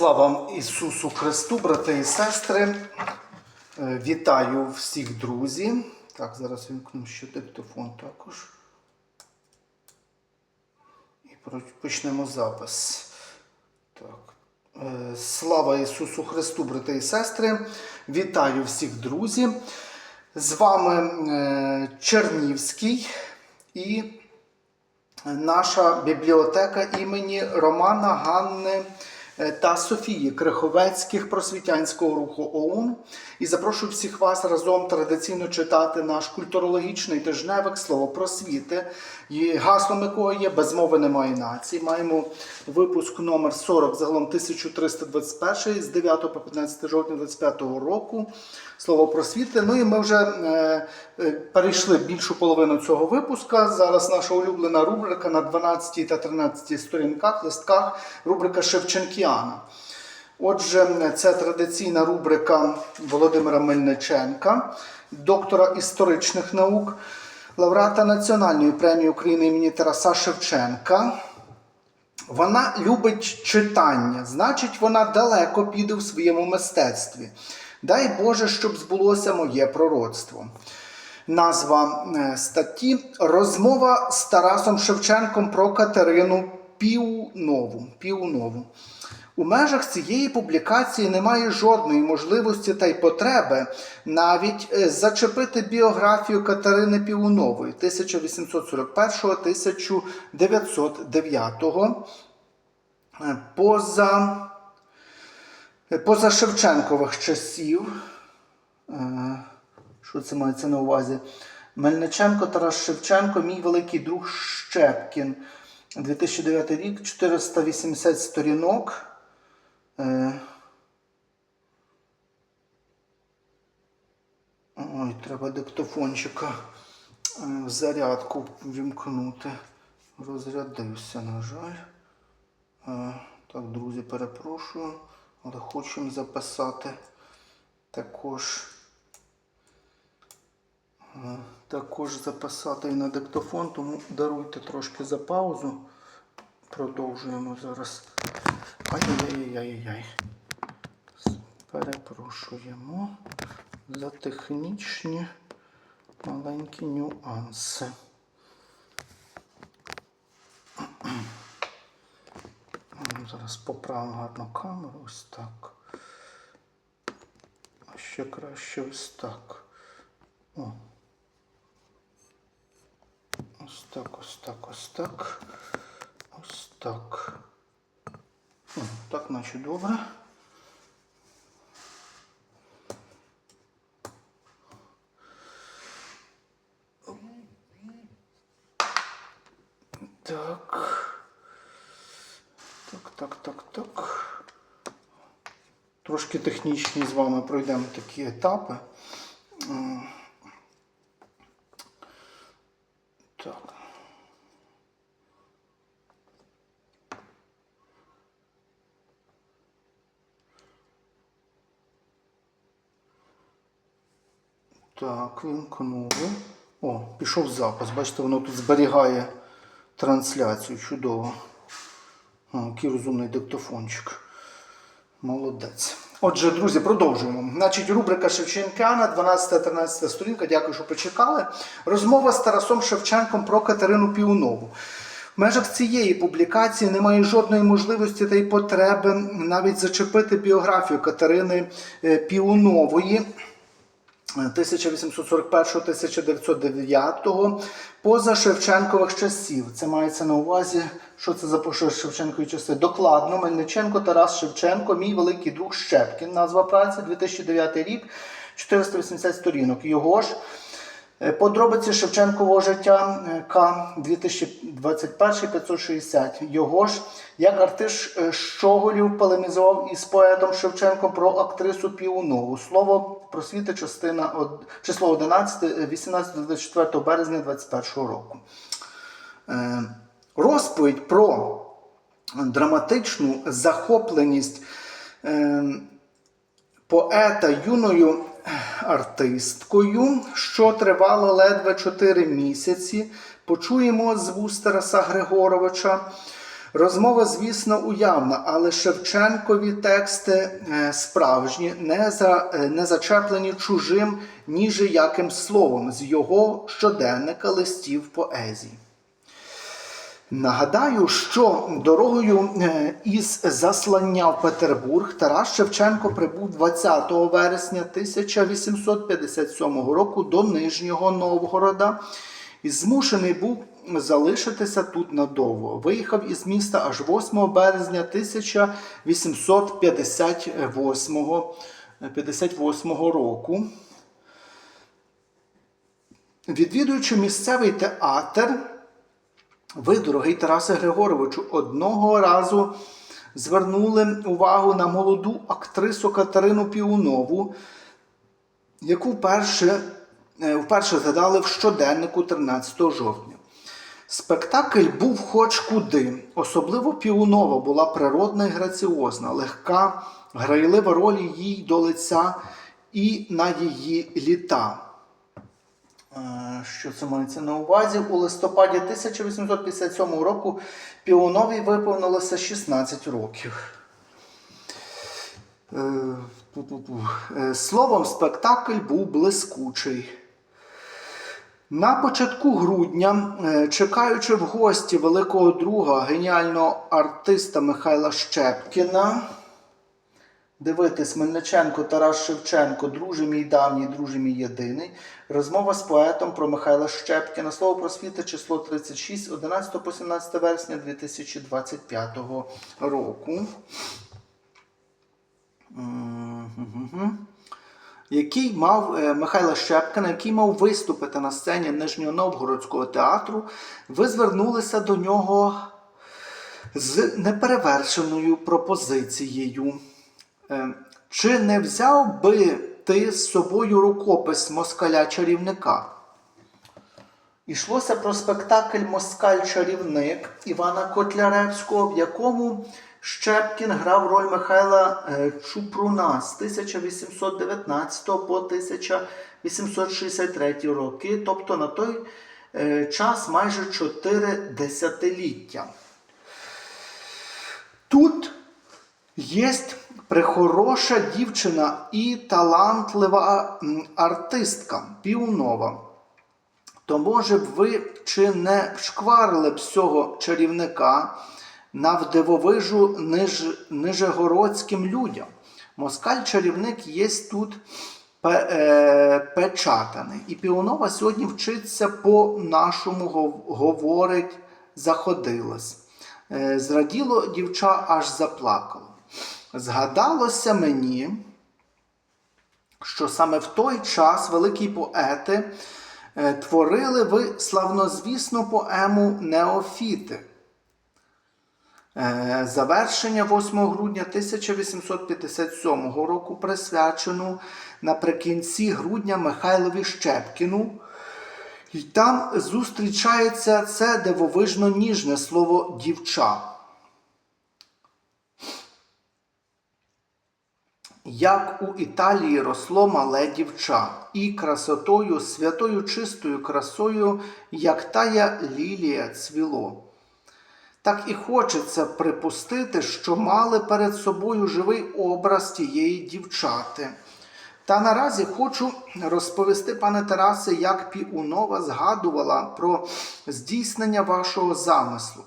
Слава Ісусу Христу, брати і сестри. Е, Вітаю всіх друзі. Так, зараз вімкну ще диктофон також. І почнемо запис. Так. Е, Слава Ісусу Христу, брати і сестри. Вітаю всіх друзі. З вами е, Чернівський і наша бібліотека імені Романа Ганни е, та Софії Криховецьких просвітянського руху ОУН. І запрошую всіх вас разом традиційно читати наш культурологічний тижневик Слово просвіти, і гаслом якого є без мови немає нації. Маємо випуск номер 40, загалом 1321 з 9 по 15 жовтня 25 року. Слово просвіти. Ну і ми вже е, е, перейшли більшу половину цього випуска. Зараз наша улюблена рубрика на 12 та 13 сторінках, листках, рубрика Шевченкіана. Отже, це традиційна рубрика Володимира Мельниченка, доктора історичних наук, лауреата Національної премії України імені Тараса Шевченка. Вона любить читання, значить, вона далеко піде в своєму мистецтві. Дай Боже, щоб збулося моє пророцтво. Назва е, статті Розмова з Тарасом Шевченком про Катерину Півнову. Півнову. У межах цієї публікації немає жодної можливості та й потреби навіть е, зачепити біографію Катерини Півнової 1841-1909 Е, поза, е, поза Шевченкових часів. Що це мається на увазі? Мельниченко Тарас Шевченко, мій великий друг Щепкін. 2009 рік, 480 сторінок. Е, Ой, треба диктофончика е, в зарядку вімкнути. Розрядився, на жаль. Е, Так, друзі, перепрошую, але хочемо записати також. Також записати і на диктофон, тому даруйте трошки за паузу. Продовжуємо зараз. Ай-яй-яй-яй-яй. Перепрошуємо за технічні маленькі нюанси. Зараз поправимо гарно камеру ось так. А ще краще ось так. О. Ось так, ось так, ось так. Так. Так, наче добре. Так. Так, так, так, так. Трошки технічні з вами пройдемо такі етапи. М. Так. Так, вимкнули. О, пішов запис. Бачите, воно тут зберігає трансляцію. Чудово. О, який розумний диктофончик. Молодець. Отже, друзі, продовжуємо. Значить, рубрика Шевченкяна, 12-13 сторінка. Дякую, що почекали. Розмова з Тарасом Шевченком про Катерину Півнову. В межах цієї публікації немає жодної можливості та й потреби навіть зачепити біографію Катерини е, Півнової. 1841-1909 поза Шевченкових часів. Це мається на увазі, що це за поза Шевченкові часи. Докладно, Мельниченко Тарас Шевченко, мій великий друг Щепкін. Назва праці 2009 рік, 480 сторінок. Його ж е, подробиці Шевченкового життя е, К 2021 560. Його ж як артист е, Щоголів полемізував із поетом Шевченком про актрису Півнову. Слово просвіти, частина число 11, 18-24 березня 2021 року. Е, Розповідь про драматичну захопленість е, поета юною артисткою, що тривало ледве 4 місяці. Почуємо з вуст Тараса Григоровича. Розмова, звісно, уявна, але Шевченкові тексти е, справжні, не, за, е, не зачеплені чужим ніже яким словом з його щоденника листів поезії. Нагадаю, що дорогою е, із заслання в Петербург Тарас Шевченко прибув 20 вересня 1857 року до Нижнього Новгорода і змушений був залишитися тут надовго. Виїхав із міста аж 8 березня 1858 58 року. Відвідуючи місцевий театр, ви, дорогий Тарасе Григоровичу, одного разу звернули увагу на молоду актрису Катерину Піунову, яку вперше, е, вперше згадали в щоденнику 13 жовтня. Спектакль був хоч куди. Особливо Піунова була природна і граціозна, легка, грайлива роль їй до лиця і на її літа. Е, Що це мається на увазі? У листопаді 1857 року Піоновій виповнилося 16 років. Е. Е, Словом, спектакль був блискучий. На початку грудня, е, чекаючи в гості великого друга, геніального артиста Михайла Щепкіна, Дивитись Мельниченко Тарас Шевченко, друже мій давній, друже мій єдиний. Розмова з поетом про Михайла Щепкіна. Слово просвіти, число 36, 11 по 17 вересня 2025 року. Мгм. Який мав е, Михайла Щепкина, який мав виступити на сцені Нижнього Новгородського театру, ви звернулися до нього з неперевершеною пропозицією. Е, Чи не взяв би ти з собою рукопис москаля-чарівника? Ішлося про спектакль Москаль-чарівник Івана Котляревського, в якому Щепкін грав роль Михайла е, Чупруна з 1819 по 1863 роки, тобто на той е, час майже 4 десятиліття. Тут є прихороша дівчина і талантлива артистка Піунова. То, може б ви чи не вшкварили б цього чарівника навдивовижу ниж, нижегородським людям? Москаль-чарівник є тут е, печатаний. І Піунова сьогодні вчиться по-нашому говорить, заходилась. Е, Зраділо дівча аж заплакало. Згадалося мені, що саме в той час великі поети е, творили ви славнозвісну поему Неофіти. Е, Завершення 8 грудня 1857 року присвячену наприкінці грудня Михайлові Щепкіну. І там зустрічається це дивовижно ніжне слово дівча. Як у Італії росло мале дівча, і красотою, святою чистою красою, як тая лілія цвіло. Так і хочеться припустити, що мали перед собою живий образ тієї дівчати. Та наразі хочу розповісти, пане Тарасе, як Піунова згадувала про здійснення вашого замислу.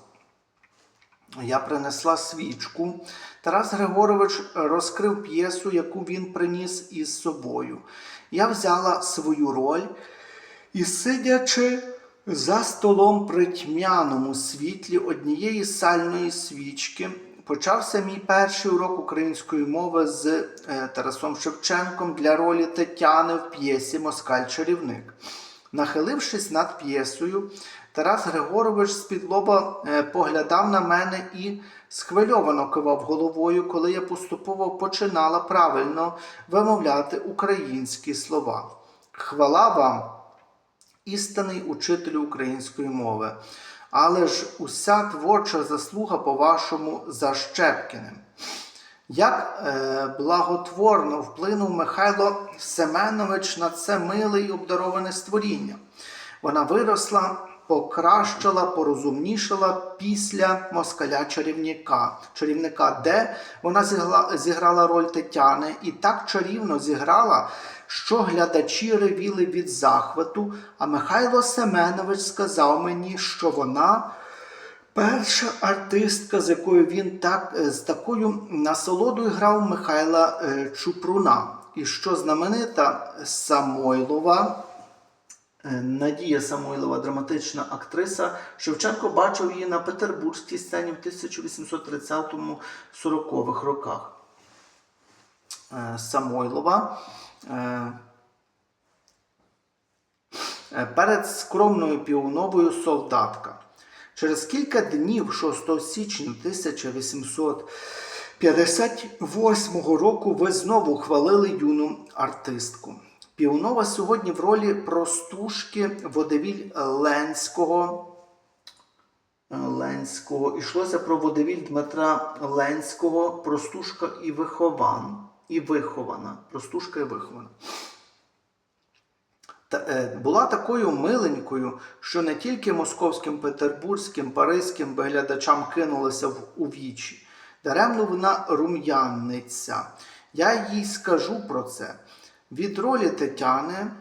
Я принесла свічку. Тарас Григорович розкрив п'єсу, яку він приніс із собою. Я взяла свою роль і, сидячи за столом при тьмяному світлі однієї сальної свічки, почався мій перший урок української мови з е, Тарасом Шевченком для ролі Тетяни в п'єсі Москаль-чарівник. Нахилившись над п'єсою, Тарас Григорович з-під лоба е, поглядав на мене і схвильовано кивав головою, коли я поступово починала правильно вимовляти українські слова. Хвала вам, істинний учитель української мови, але ж уся творча заслуга по-вашому за Щепкіним. Як е, благотворно вплинув Михайло Семенович на це миле і обдароване створіння. Вона виросла покращила, порозумнішала після москаля чарівника, чарівника, де вона зіграла роль Тетяни і так чарівно зіграла, що глядачі ревіли від захвату. А Михайло Семенович сказав мені, що вона перша артистка, з якою він так е, з такою насолодою грав Михайла е, Чупруна. І що знаменита Самойлова. Е, Надія Самойлова, драматична актриса. Шевченко бачив її на петербурзькій сцені в 1830-40-х роках. Е, Самойлова. е, Перед скромною півновою солдатка. Через кілька днів, 6 січня 1858 року, ви знову хвалили юну артистку. Півнова сьогодні в ролі простушки водевіль Ленського. Ленського. Ішлося про водевіль Дмитра Ленського, простушка і вихован. І вихована. Простушка і вихована. Та, е, була такою миленькою, що не тільки московським, петербурзьким, паризьким глядачам кинулася в у вічі. Даремно вона рум'яниця. Я їй скажу про це. Від ролі Тетяни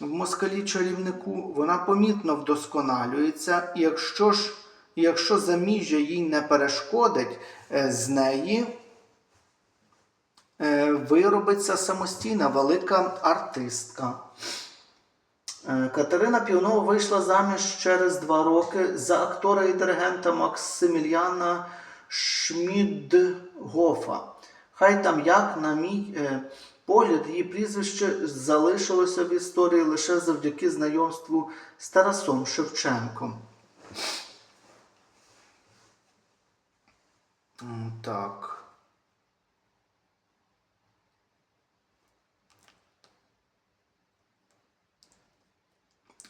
в москалі чарівнику вона помітно вдосконалюється, і якщо ж якщо заміжжя їй не перешкодить, е, з неї е, виробиться самостійна велика артистка. Е, Катерина Півнова вийшла заміж через два роки за актора і диригента Максиміліана Шмідгофа. Хай там як, на мій погляд, її прізвище залишилося в історії лише завдяки знайомству з Тарасом Шевченком. Так.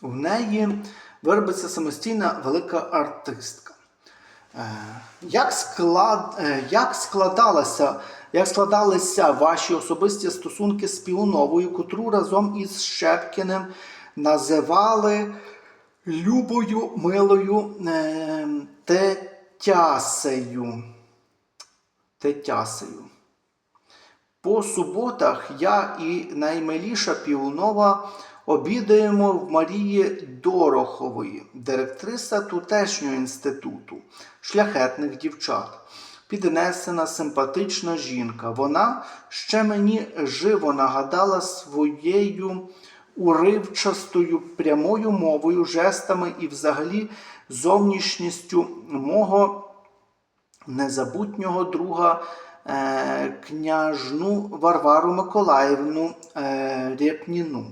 В неї виробиться самостійна велика артистка. Е, Як, склад, е, як, складалася, як складалися ваші особисті стосунки з Піоновою, котру разом із Шепкіним називали Любою Милою е, Тетясею. Тетясею. По суботах я і наймиліша Піонова обідаємо в Марії Дорохової, директриса тутешнього інституту, шляхетних дівчат. Піднесена симпатична жінка. Вона ще мені живо нагадала своєю уривчастою прямою мовою, жестами і взагалі зовнішністю мого незабутнього друга е, княжну Варвару Миколаївну е, Рєпніну.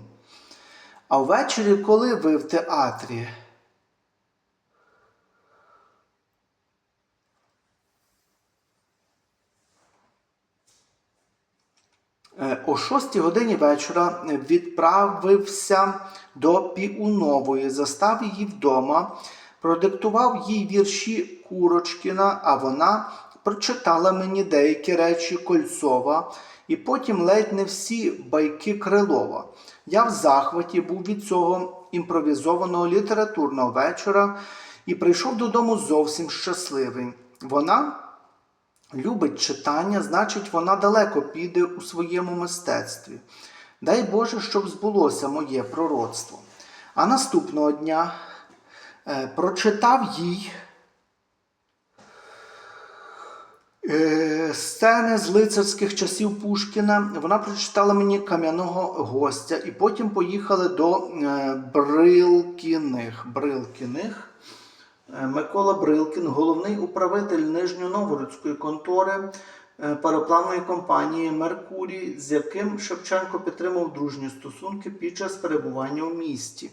А ввечері, коли ви в театрі? Е, О 6 годині вечора відправився до Піунової, застав її вдома, продиктував їй вірші Курочкіна, а вона прочитала мені деякі речі Кольцова і потім ледь не всі байки Крилова. Я в захваті був від цього імпровізованого літературного вечора і прийшов додому зовсім щасливий. Вона любить читання, значить, вона далеко піде у своєму мистецтві. Дай Боже, щоб збулося моє пророцтво. А наступного дня е, прочитав їй е, сцени з лицарських часів Пушкіна. Вона прочитала мені кам'яного гостя, і потім поїхали до е, Брилкіних. Брилкіних. Е, Микола Брилкін, головний управитель Нижньоновгородської контори е, пароплавної компанії Меркурій, з яким Шевченко підтримав дружні стосунки під час перебування у місті.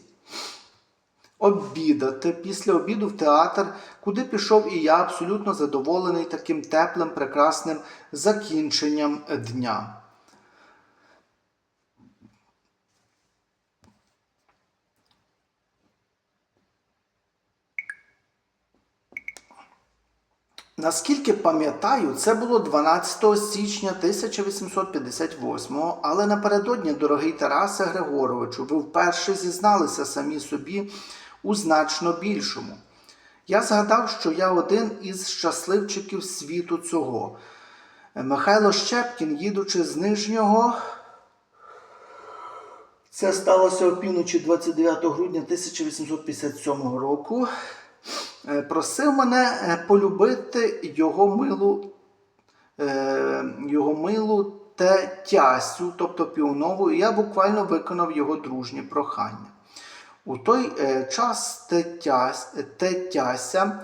Обідати після обіду в театр, куди пішов і я абсолютно задоволений таким теплим, прекрасним закінченням дня. Наскільки пам'ятаю, це було 12 січня 1858-го, але напередодні, дорогий Тарасе Григоровичу, ви вперше зізналися самі собі у значно більшому. Я згадав, що я один із щасливчиків світу цього. Михайло Щепкін, їдучи з Нижнього, це сталося опівночі 29 грудня 1857 року. Е, Просив мене е, полюбити його милу, е, його милу тетясю, тобто півнову, і я буквально виконав його дружнє прохання. У той час тетяся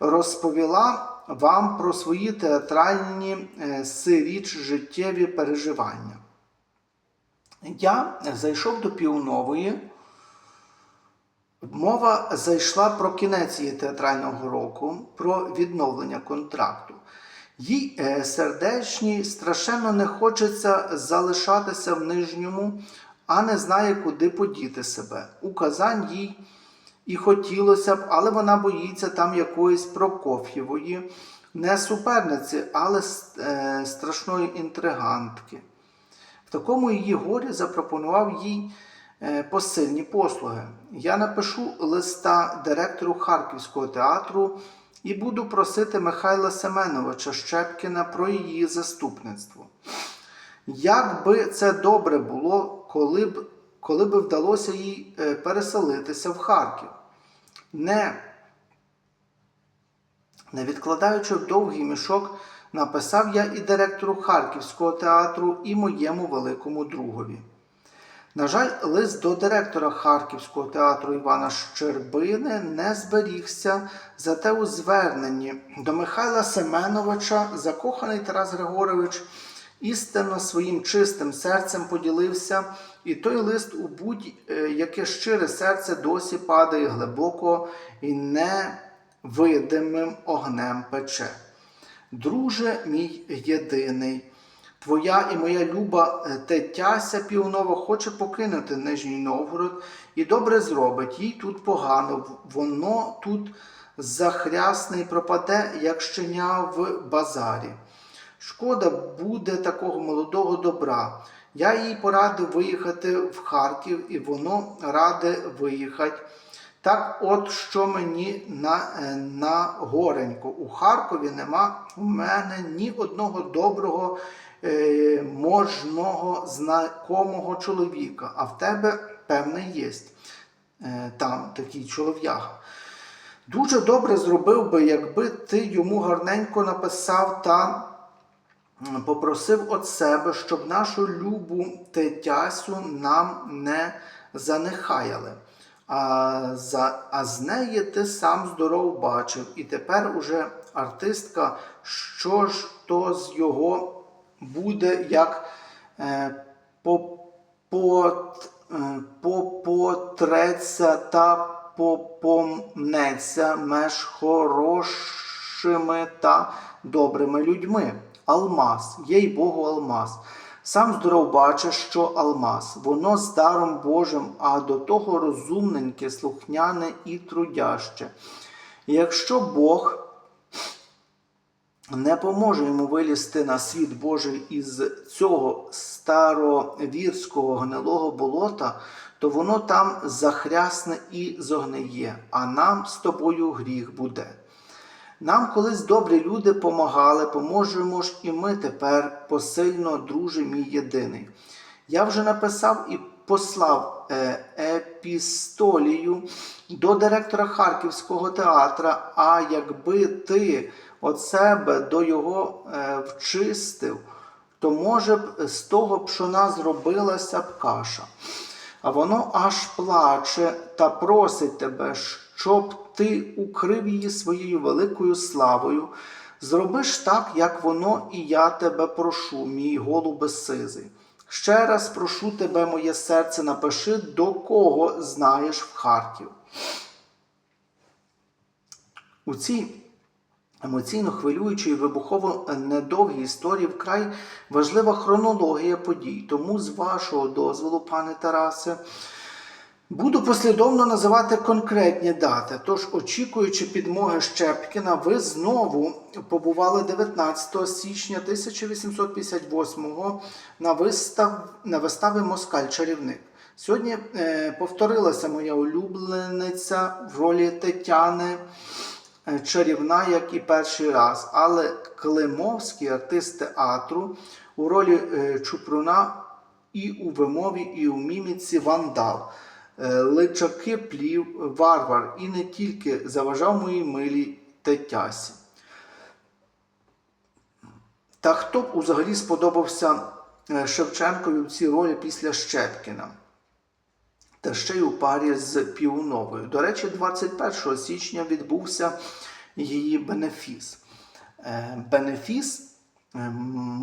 розповіла вам про свої театральні сиріч життєві переживання. Я зайшов до півнової. Мова зайшла про кінець її театрального року, про відновлення контракту. Їй е, сердечній страшенно не хочеться залишатися в нижньому, а не знає, куди подіти себе. У Казань їй і хотілося б, але вона боїться там якоїсь Прокоф'євої, не суперниці, але е, страшної інтригантки. В такому її горі запропонував їй посильні послуги. Я напишу листа директору Харківського театру і буду просити Михайла Семеновича Щепкіна про її заступництво. Як би це добре було, коли б, коли б вдалося їй е, переселитися в Харків, не, не відкладаючи довгий мішок, написав я і директору Харківського театру, і моєму великому другові. На жаль, лист до директора Харківського театру Івана Щербини не зберігся, зате у зверненні до Михайла Семеновича закоханий Тарас Григорович істинно своїм чистим серцем поділився, і той лист у будь-яке щире серце досі падає глибоко і невидимим огнем пече. Друже мій єдиний, твоя і моя люба е, тетяся півнова хоче покинути Нижній Новгород і добре зробить, їй тут погано, воно тут захрясне і пропаде, як щеня в базарі. Шкода буде такого молодого добра. Я їй порадив виїхати в Харків, і воно раде виїхати. Так от що мені на, е, на горенько. У Харкові нема у мене ні одного доброго, е, можного, знакомого чоловіка, а в тебе, певне, є е, там такий чолов'яга. Дуже добре зробив би, якби ти йому гарненько написав та попросив від себе, щоб нашу любу тетясю нам не занехаяли. А, за, а з неї ти сам здоров бачив. І тепер уже артистка, що ж то з його буде, як е, е, попотреться та попомнеться меж хорошими та добрими людьми. Алмаз, їй Богу, алмаз. Сам здоров бачиш, що алмаз, воно з даром Божим, а до того розумненьке, слухняне і трудяще. Якщо Бог не поможе йому вилізти на світ Божий із цього старовірського гнилого болота, то воно там захрясне і зогниє, а нам з тобою гріх буде. Нам колись добрі люди помагали, поможемо ж і ми тепер посильно, друже мій єдиний. Я вже написав і послав е, епістолію до директора Харківського театра, а якби ти от себе до його е, вчистив, то може б з того пшона зробилася б каша. А воно аж плаче та просить тебе, щоб ти укрив її своєю великою славою. Зробиш так, як воно, і я тебе прошу, мій голубе сизий. Ще раз прошу тебе, моє серце, напиши, до кого знаєш в Харків. У цій емоційно хвилюючій і вибухово недовгій історії вкрай важлива хронологія подій. Тому, з вашого дозволу, пане Тарасе, Буду послідовно називати конкретні дати. Тож, очікуючи підмоги Щепкіна, ви знову побували 19 січня 1858 на, вистав... на виставі Москаль-чарівник. Сьогодні е, повторилася моя улюблениця в ролі Тетяни чарівна, як і перший раз. Але Климовський артист театру у ролі е, Чупруна і у вимові, і у міміці вандал. Е, Личаки плів варвар і не тільки заважав моїй милій Тетясі. Та хто б взагалі сподобався е, Шевченкові в цій ролі після Щепкіна? Та ще й у парі з Піуновою. До речі, 21 січня відбувся її бенефіс. Е, Бенефіс е,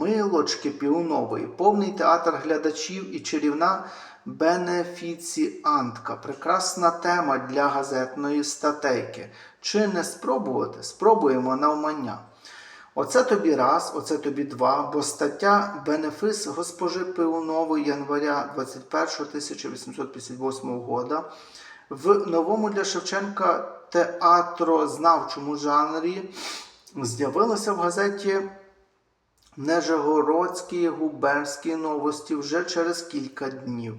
Милочки Піунової, повний театр глядачів і чарівна бенефіціантка. Прекрасна тема для газетної статейки. Чи не спробувати? Спробуємо навмання. Оце тобі раз, оце тобі два, бо стаття Бенефіс госпожи Пиунової января 21 1858 года в новому для Шевченка театрознавчому жанрі з'явилася в газеті Нежегородські губернські новості вже через кілька днів.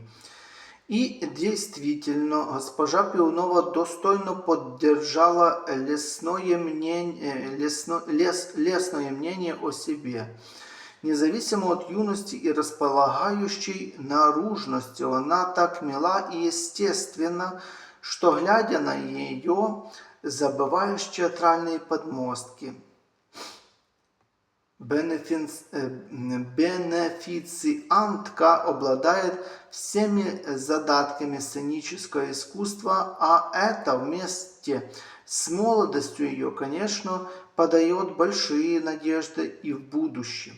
И действительно, госпожа Пиунова достойно поддержала лесное мнение, лесно, лес, лесное мнение о себе. Независимо от юности и располагающей наружности, она так мила и естественна, что, глядя на ее, забываешь театральные подмостки. Бенефинс- э, Бенефициантка обладает всеми задатками сценического искусства, а это вместе с молодостью ее, конечно, подает большие надежды и в будущем.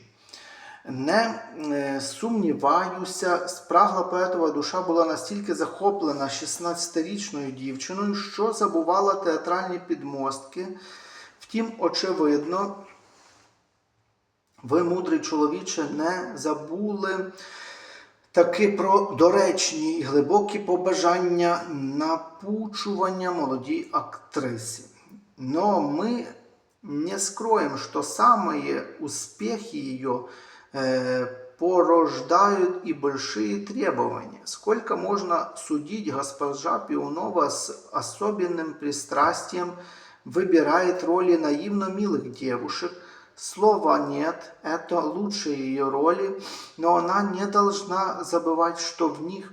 Не е, сумніваюся, спрагла поетова душа була настільки захоплена 16-річною дівчиною, що забувала театральні підмостки. Втім, очевидно, ви, мудрий чоловіче, не забули таки про доречні і глибокі побажання напучування молодій актрисі. Но мы не скроем, что самые успехи ее э, порождают и большие требования. Сколько можно судить, госпожа Пионова с особенным пристрастием выбирает роли наивно милых девушек. Слова нет, это лучшие ее роли, но она не должна забывать, что в них,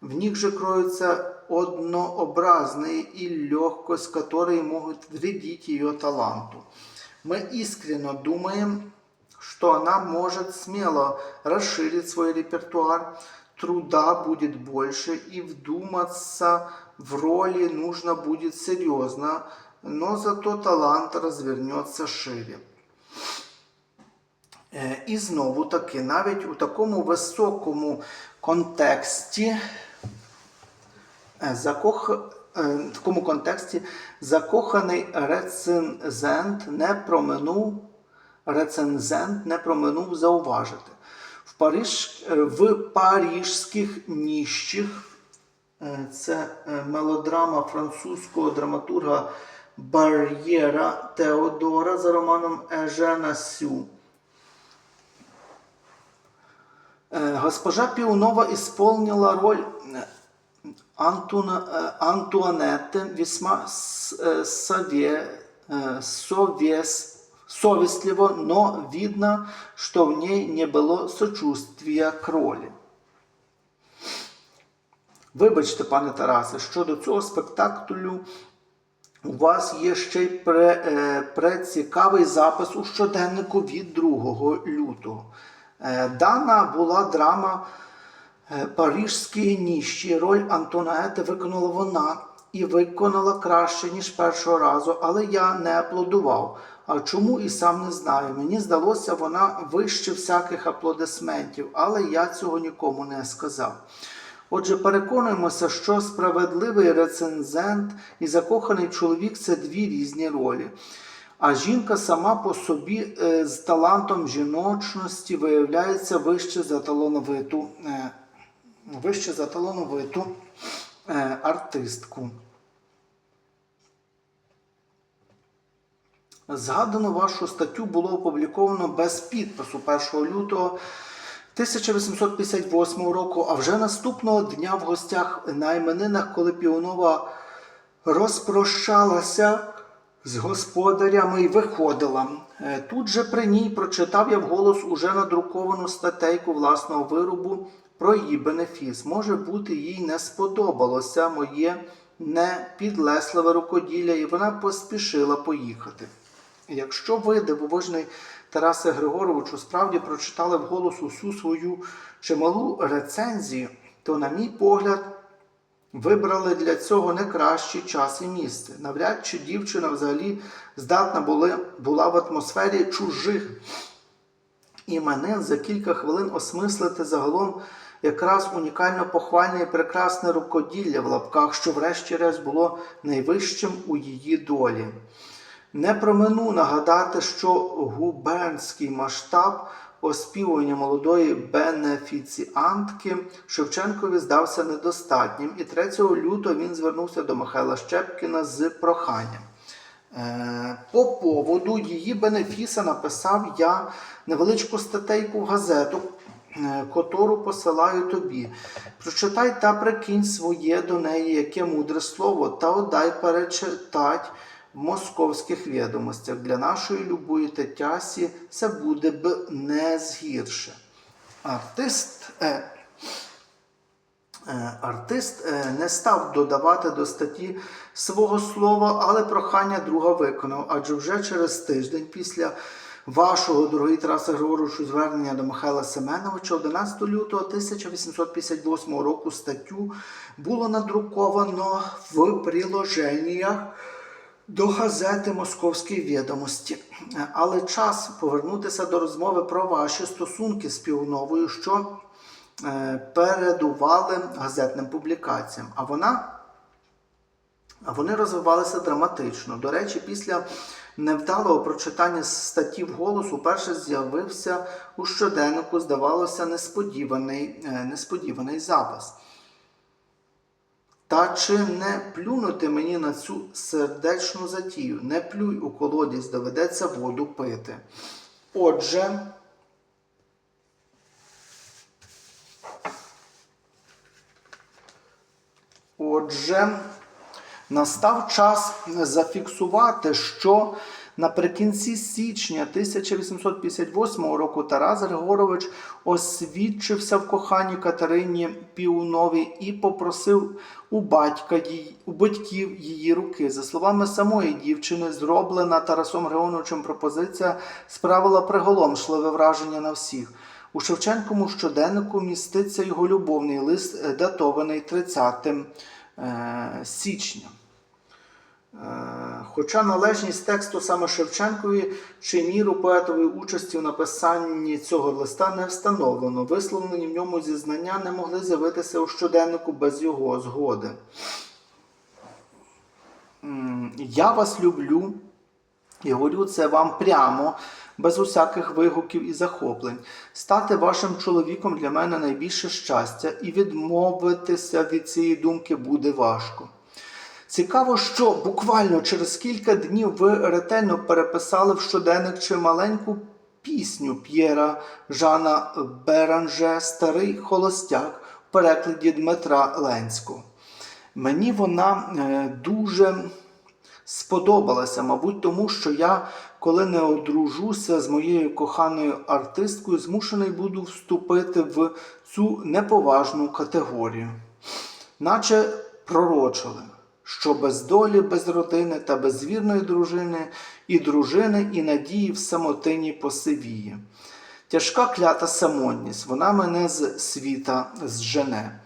в них же кроются однообразные и легкость, которые могут вредить ее таланту. Мы искренне думаем, что она может смело расширить свой репертуар, труда будет больше и вдуматься в роли нужно будет серьезно, но зато талант развернется шире. Е, І знову таки, навіть у такому високому контексті, е, закох... е, в такому контексті закоханий рецензент не проминув, рецензент не проминув зауважити. В, Париж... в парижських ніщих Це мелодрама французького драматурга Бар'єра Теодора за романом Ежена Сю. Э, Госпожа Пиунова исполнила роль э, Антуна, э, Антуанетты весьма с- э, сове, э, совес, совестливо, но видно, что в ней не было сочувствия к роли. Вибачте, пане Тарасе, щодо цього спектаклю у вас є ще й пре, е, прецікавий запис у щоденнику від 2 лютого. Е, Дана була драма е, Парижські ніщі. Роль Антонети виконала вона і виконала краще, ніж першого разу, але я не аплодував. А чому і сам не знаю. Мені здалося, вона вище всяких аплодисментів, але я цього нікому не сказав. Отже, переконуємося, що справедливий рецензент і закоханий чоловік це дві різні ролі. А жінка сама по собі е, з талантом жіночності виявляється вище за талановиту, е, вище за талановиту е, артистку. Згадану вашу статтю було опубліковано без підпису 1 лютого 1858 року, а вже наступного дня в гостях на іменинах, коли Піонова розпрощалася з господарями і виходила. Е, Тут же при ній прочитав я вголос уже надруковану статейку власного виробу про її бенефіс. Може бути, їй не сподобалося моє непідлесливе рукоділля, і вона поспішила поїхати. Якщо ви, дивовижний Тарасе Григоровичу, справді прочитали вголос усю свою чималу рецензію, то, на мій погляд, вибрали для цього не кращий час і місце. Навряд чи дівчина взагалі здатна були, була в атмосфері чужих іменин за кілька хвилин осмислити загалом якраз унікально похвальне і прекрасне рукоділля в лапках, що врешті-решт було найвищим у її долі. Не промину нагадати, що губернський масштаб оспівування молодої бенефіціантки Шевченкові здався недостатнім, і 3 лютого він звернувся до Михайла Щепкіна з проханням. Е, По поводу її бенефіса написав я невеличку статейку в газету, е, котру посилаю тобі. Прочитай та прикинь своє до неї, яке мудре слово, та отдай перечитать московських відомостях. Для нашої любої тетясі це буде б не згірше. Артист. Е, Е, Артист е, не став додавати до статті свого слова, але прохання друга виконав, адже вже через тиждень після вашого, дорогий Тарасе Григоровичу, звернення до Михайла Семеновича 11 лютого 1858 року статтю було надруковано в приложеннях до газети Московські відомості. Але час повернутися до розмови про ваші стосунки з Півновою, що е, передували газетним публікаціям. А вона вони розвивалися драматично. До речі, після невдалого прочитання статті вголос уперше з'явився у щоденнику, здавалося, несподіваний, е, несподіваний запис. Та чи не плюнути мені на цю сердечну затію? Не плюй у колодязь, доведеться воду пити. Отже, Отже, настав час зафіксувати, що наприкінці січня 1858 року Тарас Григорович освідчився в коханні Катерині Піуновій і попросив у батька у батьків її руки. За словами самої дівчини, зроблена Тарасом Григоровичем пропозиція справила приголомшливе враження на всіх. У Шевченкому щоденнику міститься його любовний лист, датований 30 е, січня. Е, Хоча належність тексту саме Шевченкові чи міру поетової участі в написанні цього листа не встановлено, висловлені в ньому зізнання не могли з'явитися у щоденнику без його згоди. Я вас люблю. І говорю це вам прямо, без усяких вигуків і захоплень. Стати вашим чоловіком для мене найбільше щастя, і відмовитися від цієї думки буде важко. Цікаво, що буквально через кілька днів ви ретельно переписали в щоденник чималеньку пісню П'єра Жана Беранже Старий Холостяк в перекладі Дмитра Ленського. Мені вона е, дуже сподобалася, мабуть, тому що я, коли не одружуся з моєю коханою артисткою, змушений буду вступити в цю неповажну категорію. Наче пророчили, що без долі, без родини та без вірної дружини і дружини, і надії в самотині посивіє. Тяжка клята самотність, вона мене з світа зжене.